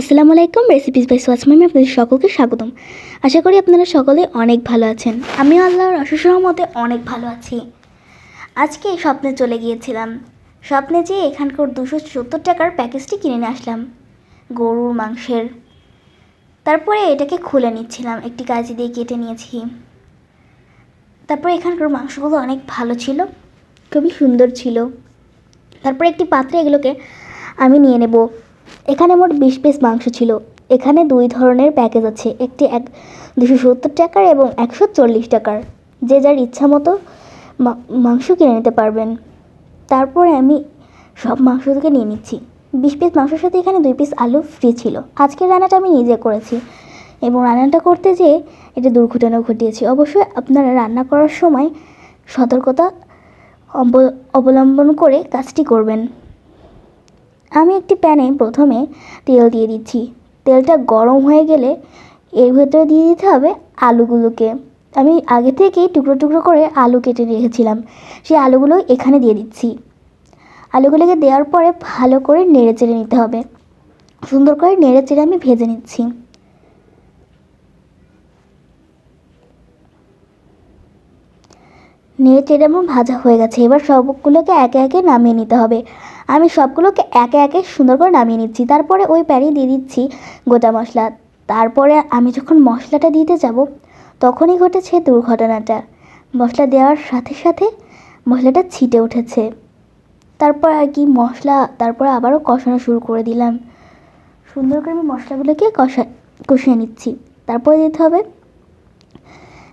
আসসালামু আলাইকুম recipes by সোয়াসমামি আপনাদের সকলকে স্বাগতম। আশা করি আপনারা সকলে অনেক ভালো আছেন। আমিও আল্লাহর অশেষ রহমতে অনেক ভালো আছি। আজকে স্বপ্নে চলে গিয়েছিলাম। স্বপ্নে যেয়ে এখানকার দুশো সত্তর টাকার প্যাকেজটি কিনে নিয়ে আসলাম, গরুর মাংসের। তারপরে এটাকে খুলে নিচ্ছিলাম, একটি কাজি দিয়ে কেটে নিয়েছি। তারপরে এখানকার মাংসগুলো অনেক ভালো ছিল, খুবই সুন্দর ছিল। তারপরে একটি পাত্রে এগুলোকে আমি নিয়ে নেব। এখানে মোট বিশ পিস মাংস ছিল। এখানে দুই ধরনের প্যাকেজ আছে। একটি এক দুশো সত্তর টাকার এবং একশো চল্লিশ টাকার। যে যার ইচ্ছা মতো মাংস কিনে নিতে পারবেন। তারপরে আমি সব মাংস থেকে নিয়ে নিচ্ছি। বিশ পিস মাংসের সাথে এখানে দুই পিস আলু ফ্রি ছিল। আজকের রান্নাটা আমি নিজে করেছি এবং রান্নাটা করতে যেয়ে এটা দুর্ঘটনা ঘটিয়েছি। অবশ্যই আপনারা রান্না করার সময় সতর্কতা অব- অবলম্বন করে কাজটি করবেন। আমি একটি প্যানে প্রথমে তেল দিয়ে দিচ্ছি। তেলটা গরম হয়ে গেলে এর ভেতরে দিয়ে দিতে হবে আলুগুলোকে। আমি আগে থেকেই টুকরো টুকরো করে আলু কেটে রেখেছিলাম। সেই আলুগুলো এখানে দিয়ে দিচ্ছি। আলুগুলোকে দেওয়ার পরে ভালো করে নেড়ে চেড়ে নিতে হবে। সুন্দর করে নেড়ে চেড়ে আমি ভেজে নিচ্ছি। নেড়ে চেড়ে আমার ভাজা হয়ে গেছে। এবার সবগুলোকে একে একে নামিয়ে নিতে হবে। আমি সবগুলোকে একে একে সুন্দর করে নামিয়ে নিচ্ছি। তারপরে ওই প্যানে দিয়ে দিচ্ছি গোটা মশলা। তারপরে আমি যখন মশলাটা দিতে যাব, তখনই ঘটেছে দুর্ঘটনাটা। মশলা দেওয়ার সাথে সাথে মশলাটা ছিটে উঠেছে। তারপর আর কি মশলা, তারপর আবারও কষানো শুরু করে দিলাম। সুন্দর করে আমি মশলাগুলোকে কষা, কষিয়ে নিচ্ছি। তারপরে দিতে হবে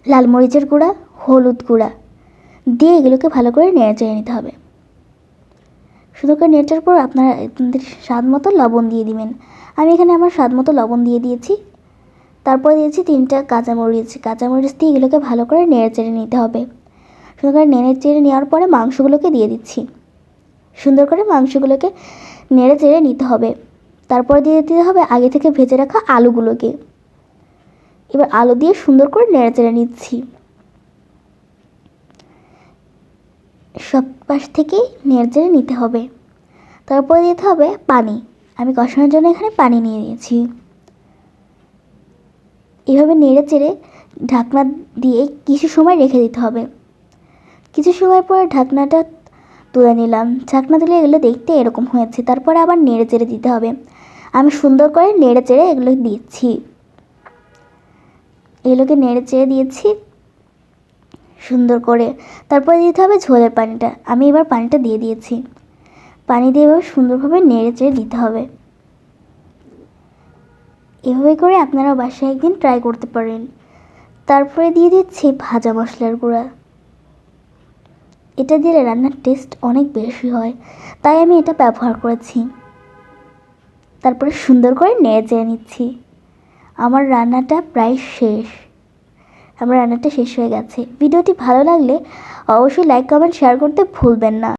লাল মরিচের গুঁড়া, হলুদ গুঁড়া। দিয়ে এগুলোকে ভালো করে নেড়ে চেড়ে নিতে হবে। সুন্দর করে নেড়েচার পর আপনারা আপনাদের স্বাদ মতো লবণ দিয়ে দিবেন। আমি এখানে আমার স্বাদ মতো লবণ দিয়ে দিয়েছি। তারপর দিয়েছি তিনটা কাঁচামরিচ। কাঁচামরিচ দিয়ে এগুলোকে ভালো করে নেড়ে চেড়ে নিতে হবে। সুন্দর করে নেড়ে চেড়ে নেওয়ার পরে মাংসগুলোকে দিয়ে দিচ্ছি। সুন্দর করে মাংসগুলোকে নেড়ে চেড়ে নিতে হবে। তারপর দিয়ে দিতে হবে আগে থেকে ভেজে রাখা আলুগুলোকে। এবার আলু দিয়ে সুন্দর করে নেড়ে চেড়ে নিচ্ছি। সব পাশ থেকেই নেড়ে নিতে হবে। তারপরে দিতে হবে পানি। আমি কষানোর জন্য এখানে পানি নিয়ে নিয়েছি। এভাবে নেড়ে চেড়ে ঢাকনা দিয়ে কিছু সময় রেখে দিতে হবে। কিছু সময় পরে ঢাকনাটা তুলে নিলাম। ঢাকনা দিলে এগুলো দেখতে এরকম হয়েছে। তারপরে আবার নেড়ে চেড়ে দিতে হবে। আমি সুন্দর করে নেড়ে চেড়ে এগুলো দিচ্ছি। এগুলোকে নেড়ে চেড়ে দিয়েছি। সুন্দর করে। তারপরে দিতে হবে ঝোলের পানিটা। আমি এবার পানিটা দিয়ে দিয়েছি। পানি দিয়ে এবার সুন্দরভাবে নেড়ে চেড়ে দিতে হবে। এভাবে করে আপনারা বাসায় একদিন ট্রাই করতে পারেন। তারপরে দিয়ে দিচ্ছি ভাজা মশলার গুঁড়া। এটা দিলে রান্নার টেস্ট অনেক বেশি হয়। তাই আমি এটা ব্যবহার করেছি। তারপরে সুন্দর করে নেড়ে চেড়ে নিচ্ছি। আমার রান্নাটা প্রায় শেষ। আমার রান্নাটা শেষ হয়ে গেছে। ভিডিওটি ভালো লাগলে অবশ্যই লাইক কমেন্ট শেয়ার করতে ভুলবেন না।